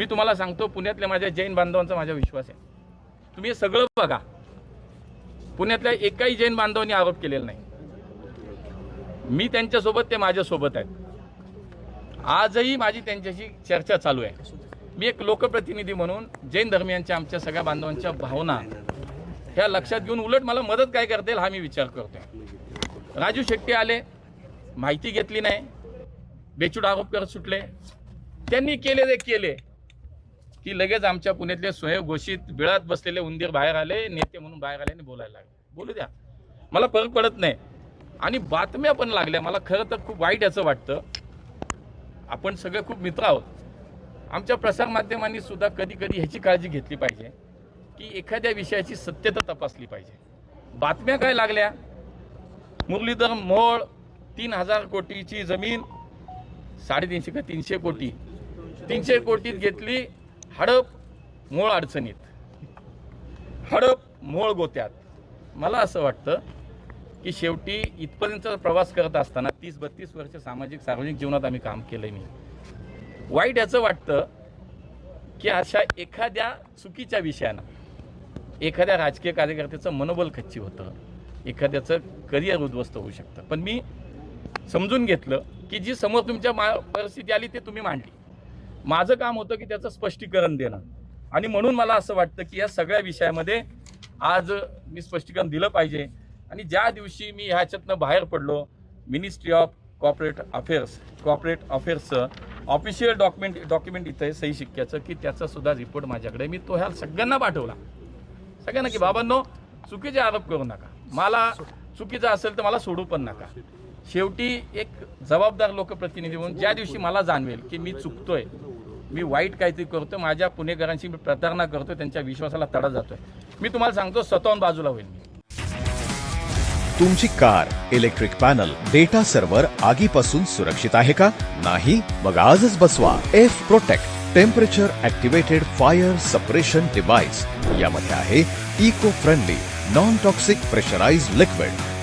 मी तुम्हाला सांगतो पुण्यातल्या माझ्या जैन बांधवांचा माझा विश्वास आहे. तुम्ही हे सगळं बघा. पुण्यातल्या एकाही जैन बांधवांनी आरोप केलेला नाही. मी त्यांच्यासोबत ते माझ्यासोबत आहेत. आजही माझी त्यांच्याशी चर्चा चालू आहे. मी एक लोकप्रतिनिधी म्हणून जैन धर्मियांच्या आमच्या सगळ्या बांधवांच्या भावना ह्या लक्षात घेऊन उलट मला मदत काय करता येईल हा मी विचार करतोय. राजू शेट्टी आले माहिती घेतली नाही. बेचूड आरोप करत सुटले. त्यांनी केले ते केले. की लगेच आमच्या पुण्यातले स्वयंघोषित बिळात बसलेले उंदीर बाहेर आले नेते म्हणून बाहेर आले आणि बोलायला लागले. बोलू द्या. मला फरक पडत नाही. आणि बातम्या पण लागल्या. मला खरं तर खूप वाईट याचं वाटतं. आपण सगळे खूप मित्र आहोत. आमच्या प्रसारमाध्यमांनी सुद्धा कधी कधी ह्याची काळजी घेतली पाहिजे की एखाद्या विषयाची सत्यता तपासली पाहिजे. बातम्या काय लागल्या? मुरलीधर मोहोळ तीन हजार कोटीची जमीन साडेतीनशे का तीनशे कोटी? तीनशे कोटीत घेतली हडप मूळ अडचणीत. हडप मोळ गोत्यात. मला असं वाटतं की शेवटी इथपर्यंत प्रवास करत असताना तीस बत्तीस वर्ष सामाजिक सार्वजनिक जीवनात आम्ही काम केलंय मी. वाईट याचं वाटतं की अशा एखाद्या चुकीच्या विषयानं एखाद्या राजकीय कार्यकर्त्याचं मनोबल खच्ची होतं एखाद्याचं करिअर उद्ध्वस्त होऊ शकतं. पण मी समजून घेतलं की जी समोर तुमच्या मा परिस्थिती आली ते तुम्ही मांडली. माझं काम होतं की त्याचं स्पष्टीकरण देणं. आणि म्हणून मला असं वाटतं की या सगळ्या विषयामध्ये आज मी स्पष्टीकरण दिलं पाहिजे. आणि ज्या दिवशी मी ह्याच्यातनं बाहेर पडलो ministry of corporate affairs corporate अफेअर्सचं official document document इथं आहे सही शिक्क्याचं की त्याचासुद्धा रिपोर्ट माझ्याकडे. मी तो ह्या सगळ्यांना पाठवला. सगळ्यांना की बाबांनो चुकीचे आरोप करू नका. मला चुकीचं असेल तर मला सोडू पण नका. शेवटी एक जबाबदार लोकप्रतिनिधी म्हणून ज्या दिवशी मला जाणवेल की मी चुकतोय मी वाईट काहीतरी करतो माझ्या पुणेकरांशी मी प्रतारणा करतो त्यांच्या विश्वासाला तडा जातोय. मी तुम्हाला सांगतो स्वतःहून बाजूला होईल मी. तुमची car electric panel data server आगीपासून सुरक्षित आहे का? नाही मग आजच बसवा. F protect temperature activated fire suppression device यामध्ये आहे eco friendly non toxic pressurise liquid